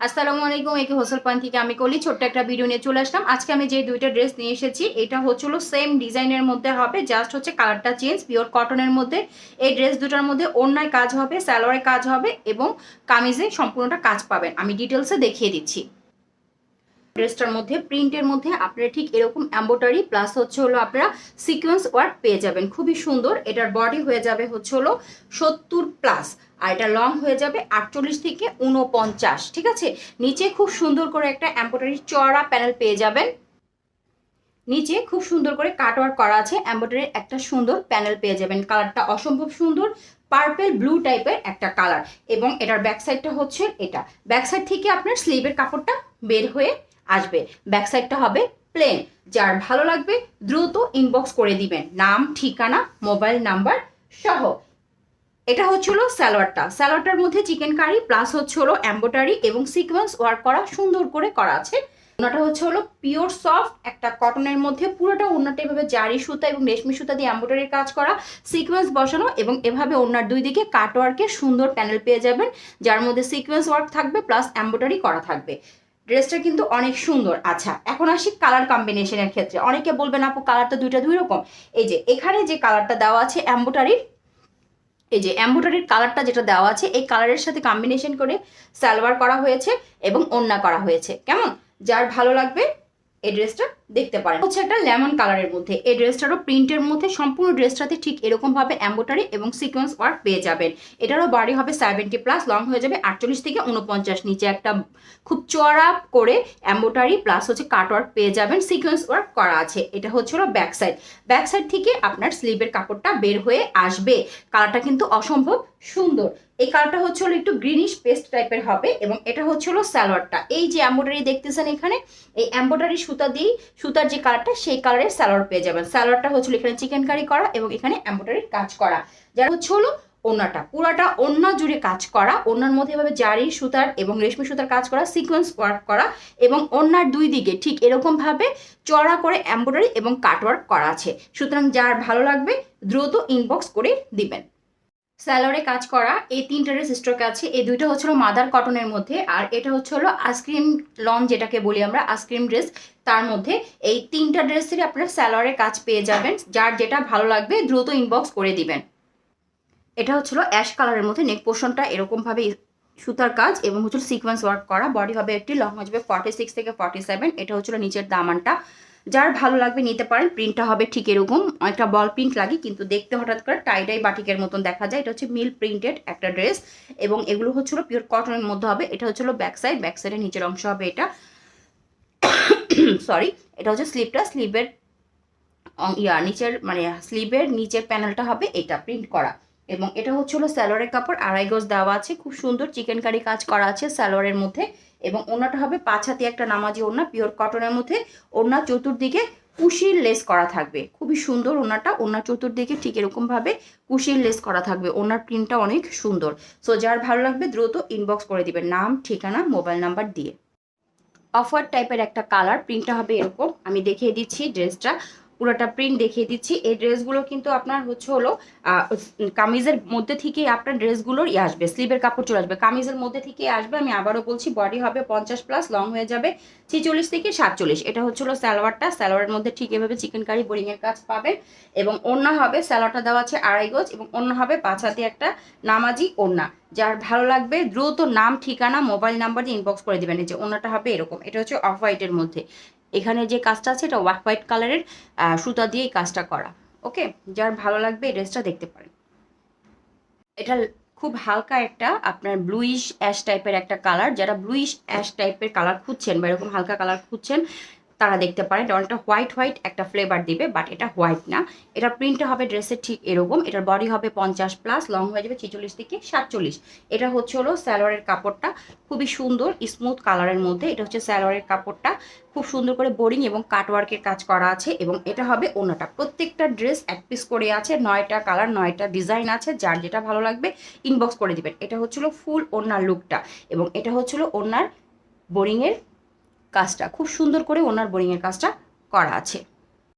আসসালামু আলাইকুম একে হোসেল পয়েন্ট থেকে আমি কলি ছোট্ট একটা ভিডিও নিয়ে চলে আসলাম। আজকে আমি যে দুইটা ড্রেস নিয়ে এসেছি, এটা হচ্ছিল সেম ডিজাইনের মধ্যে হবে জাস্ট হচ্ছে কালারটা চেঞ্জ পিওর কটনের মধ্যে। এই ড্রেস দুটার মধ্যে অন্যায় কাজ হবে স্যালোয়ারে কাজ হবে এবং কামিজে সম্পূর্ণটা কাজ পাবেন। আমি ডিটেলসে দেখিয়ে দিচ্ছি। ড্রেসটার মধ্যে প্রিন্টের মধ্যে আপনারা ঠিক এরকম এম্বোটারি প্লাস হচ্ছে হলো আপনারা সিকোয়েন্স ওয়ার্ক পেয়ে যাবেন। খুবই সুন্দর, এটার বডি হয়ে যাবে হচ্ছে হলো সত্তর প্লাস আর এটা লং হয়ে যাবে আটচল্লিশ থেকে উনপঞ্চাশ ঠিক আছে? নিচে খুব সুন্দর করে একটা এম্বোটারি চড়া প্যানেল পেয়ে যাবেন। নিচে খুব সুন্দর করে কাটওয়ার্ক করা আছে এম্বোটারির একটা সুন্দর প্যানেল পেয়ে যাবেন। কালারটা অসম্ভব সুন্দর পার্পেল ব্লু টাইপের একটা কালার এবং এটার ব্যাক সাইডটা হচ্ছে এটা। ব্যাক সাইড থেকে আপনার স্লিভের কাপড়টা বের হয়ে আসবে। ব্যাক সাইডটা হবে প্লেন যার ভালো লাগবে দ্রুত ইনবক্স করে দিবেন। নাম, ঠিকানা মোবাইল নাম্বার সহ। এটা হচ্ছে হলো স্যালোয়ারটা স্যালোয়ারটার মধ্যে চিকেন কারি প্লাস হচ্ছে হলো এম্বোটারি এবং সিকোয়েন্স ওয়ার্ক করা, সুন্দর করে করা আছে। ওনাটা হচ্ছে হলো পিওর সফট একটা কটনের মধ্যে পুরোটা ওনাটা এভাবে জারি সুতা এবং রেশমি সুতা দিয়ে এম্বোটারির কাজ করা সিকোয়েন্স বসানো এবং এভাবে ওনার দুই দিকে কাটওয়ার্কের সুন্দর প্যানেল পেয়ে যাবেন, যার মধ্যে সিকোয়েন্স ওয়ার্ক থাকবে প্লাস এম্বোটারি করা থাকবে। ড্রেসটা কিন্তু অনেক সুন্দর। আচ্ছা এখন আসি কালার কম্বিনেশনের ক্ষেত্রে। অনেকে বলবেন, আপু কালারটা দুইটা দুই রকম। এই যে, এখানে যে কালারটা দেওয়া আছে এম্বোটারির এই যে এম্বোটারির কালারটা যেটা দেওয়া আছে, এই কালারের সাথে কম্বিনেশন করে সালোয়ার করা হয়েছে এবং ওন্না করা হয়েছে। কেমন? যার ভালো লাগবে, এই ড্রেসটা দেখতে পারেন। হচ্ছে একটা লেমন কালারের মধ্যে। এই ড্রেসটারও প্রিন্টের মধ্যে সম্পূর্ণ ড্রেসটাতে ঠিক এরকম ভাবে এম্বোটারি এবং সিকোয়েন্স ওয়ার্ক পেয়ে যাবেন। এটারও বাড়ি হবে সেভেন্টি প্লাস লং হয়ে যাবে আটচল্লিশ থেকে উনপঞ্চাশ নিচে একটা খুব চড়া করে এম্বোটারি প্লাস হচ্ছে কাট ওয়ার্ক পেয়ে যাবেন। সিকোয়েন্স ওয়ার্ক করা আছে। এটা হচ্ছে হলো ব্যাক সাইড ব্যাক সাইড থেকে আপনার স্লিভের কাপড়টা বের হয়ে আসবে। কালারটা কিন্তু অসম্ভব সুন্দর। এই কালারটা হচ্ছে হলো একটু গ্রিনিশ পেস্ট টাইপের হবে এবং এটা হচ্ছে হলো স্যালোয়ারটা এই যে এম্বোটারি দেখতেছেন এখানে, এই এম্বোটারি সুতা দিয়ে সুতার যে কালারটা সেই কালারের স্যালোয়ার পেয়ে যাবেন। স্যালোয়ারটা হচ্ছিল এখানে চিকেন কারি করা এবং এখানে এম্বোটারির কাজ করা। যার হচ্ছে হলো ওনাটা পুরাটা অন্য জুড়ে কাজ করা। ওনার মধ্যে এভাবে জারি সুতার এবং রেশমি সুতার কাজ করা সিকোয়েন্স ওয়ার্ক করা এবং ওনার দুই দিকে ঠিক এরকম ভাবে চড়া করে এম্ব্রয়ডারি এবং কাটওয়ার্ক করা আছে। সুতরাং যার ভালো লাগবে দ্রুত ইনবক্স করে দিবেন। স্যালোরে কাজ করা এই তিনটা ড্রেস স্টক আছে। এই দুইটা হচ্ছে মাদার কটনের মধ্যে আর এটা হচ্ছে হলো আইসক্রিম লন যেটাকে বলি আমরা আইসক্রিম ড্রেস তার মধ্যে এই তিনটা ড্রেসেরই আপনারা স্যালোয়ারে কাজ পেয়ে যাবেন। যার যেটা ভালো লাগবে দ্রুত ইনবক্স করে দিবেন। এটা হচ্ছিল অ্যাশ কালারের মধ্যে। নেক পোর্শনটা এরকমভাবে সুতার কাজ এবং হচ্ছিল সিকোয়েন্স ওয়ার্ক করা। বডি হবে একটি লং আসবে ফর্টি সিক্স থেকে ফর্টি সেভেন এটা হচ্ছিল নিচের দামানটা। যার ভালো লাগবে নিতে পারেন প্রিন্টটা হবে ঠিক এরকম। একটা বল প্রিন্ট লাগে, কিন্তু দেখতে হঠাৎ করে টাইডাই বাটিকের মতন দেখা যায়। এটা হচ্ছে মিল প্রিন্টেড একটা ড্রেস এবং এগুলো হচ্ছিল পিওর কটনের মধ্যে হবে। এটা হচ্ছিল ব্যাক সাইড ব্যাক সাইডের নিচের অংশ হবে এটা। সরি এটা হচ্ছে স্লিপটা স্লিভের ইয়া, নিচের মানে স্লিভের নিচের প্যানেলটা হবে এটা প্রিন্ট করা। এবং এটা হচ্ছে হলো স্যালোয়ারের কাপড়। আড়াই গজ দেওয়া আছে। খুব সুন্দর চিকেন কারি কাজ করা আছে স্যালোয়ারের মধ্যে। এবং ওনাটা হবে পাঁচ হাতি, একটা নামাজি ওনা পিওর কটনের মধ্যে ওনার চতুর্দিকে কুশির লেস করা থাকবে। খুবই সুন্দর ওনাটা ওনার চতুর্দিকে ঠিক এরকমভাবে কুশির লেস করা থাকবে। ওনার প্রিন্টটা অনেক সুন্দর। সো যার ভালো লাগবে দ্রুত ইনবক্স করে দিবেন। নাম, ঠিকানা মোবাইল নাম্বার দিয়ে। অফার টাইপের একটা কালার প্রিন্টটা হবে এরকম। আমি দেখিয়ে দিচ্ছি ড্রেসটা। পুরোটা প্রিন্ট দেখিয়ে দিচ্ছি। এই ড্রেসগুলো কিন্তু আপনার হচ্ছে হলো কামিজের মধ্যে থেকে আপনার ড্রেসগুলোর ইয়ে আসবে। স্লিভের কাপড় চলে আসবে। কামিজের মধ্যে থেকে আসবে। আমি আবারও বলছি বডি হবে পঞ্চাশ প্লাস লং হয়ে যাবে ছিচল্লিশ থেকে সাতচল্লিশ। এটা হচ্ছে হলো স্যালোয়ারটা স্যালোয়ারের মধ্যে ঠিক এভাবে চিকেন কারি বোরিংয়ের কাজ পাবেন। এবং ওড়না হবে স্যালোয়ারটা দেওয়া আছে আড়াই গজ। এবং অন্য হবে পাঁচ হাতে একটা নামাজি ওড়না। যার ভালো লাগবে, দ্রুত নাম, ঠিকানা, মোবাইল নাম্বার দিয়ে ইনবক্স করে দেবেন। যে ওনাটা হবে এরকম। এটা হচ্ছে অফ হোয়াইটের মধ্যে। এখানে যে কাজটা আছে, এটা হোয়াইট কালারের সুতা দিয়ে এই কাজটা করা। ওকে? যার ভালো লাগবে এই ড্রেসটা দেখতে পারেন। এটা খুব হালকা একটা আপনার ব্লুইশ অ্যাশ টাইপের একটা কালার যারা ব্লুইশ অ্যাশ টাইপের কালার খুঁজছেন বা এরকম হালকা কালার খুঁজছেন তারা দেখতে পারেন এটা হোয়াইট হোয়াইট একটা ফ্লেভার দিবে বাট এটা হোয়াইট না। এটা প্রিন্টটা হবে ড্রেসের ঠিক এরকম। এটার বডি হবে পঞ্চাশ প্লাস লং হয়ে যাবে ছেচল্লিশ থেকে সাতচল্লিশ। এটা হচ্ছে হলো স্যালোয়ারের কাপড়টা। খুবই সুন্দর স্মুথ কালারের মধ্যে। এটা হচ্ছে স্যালোয়ারের কাপড়টা। খুব সুন্দর করে বোরিং এবং কাটওয়ার্কের কাজ করা আছে এবং এটা হবে অন্যটা প্রত্যেকটা ড্রেস এক পিস করে আছে। নয়টা কালার নয়টা ডিজাইন আছে। যার যেটা ভালো লাগবে ইনবক্স করে দিবেন। এটা হচ্ছিল ফুল ওনার লুকটা এবং এটা হচ্ছিল ওনার বোরিংয়ের কাজটা খুব সুন্দর করে ওনার বোরিংয়ের কাজটা করা আছে।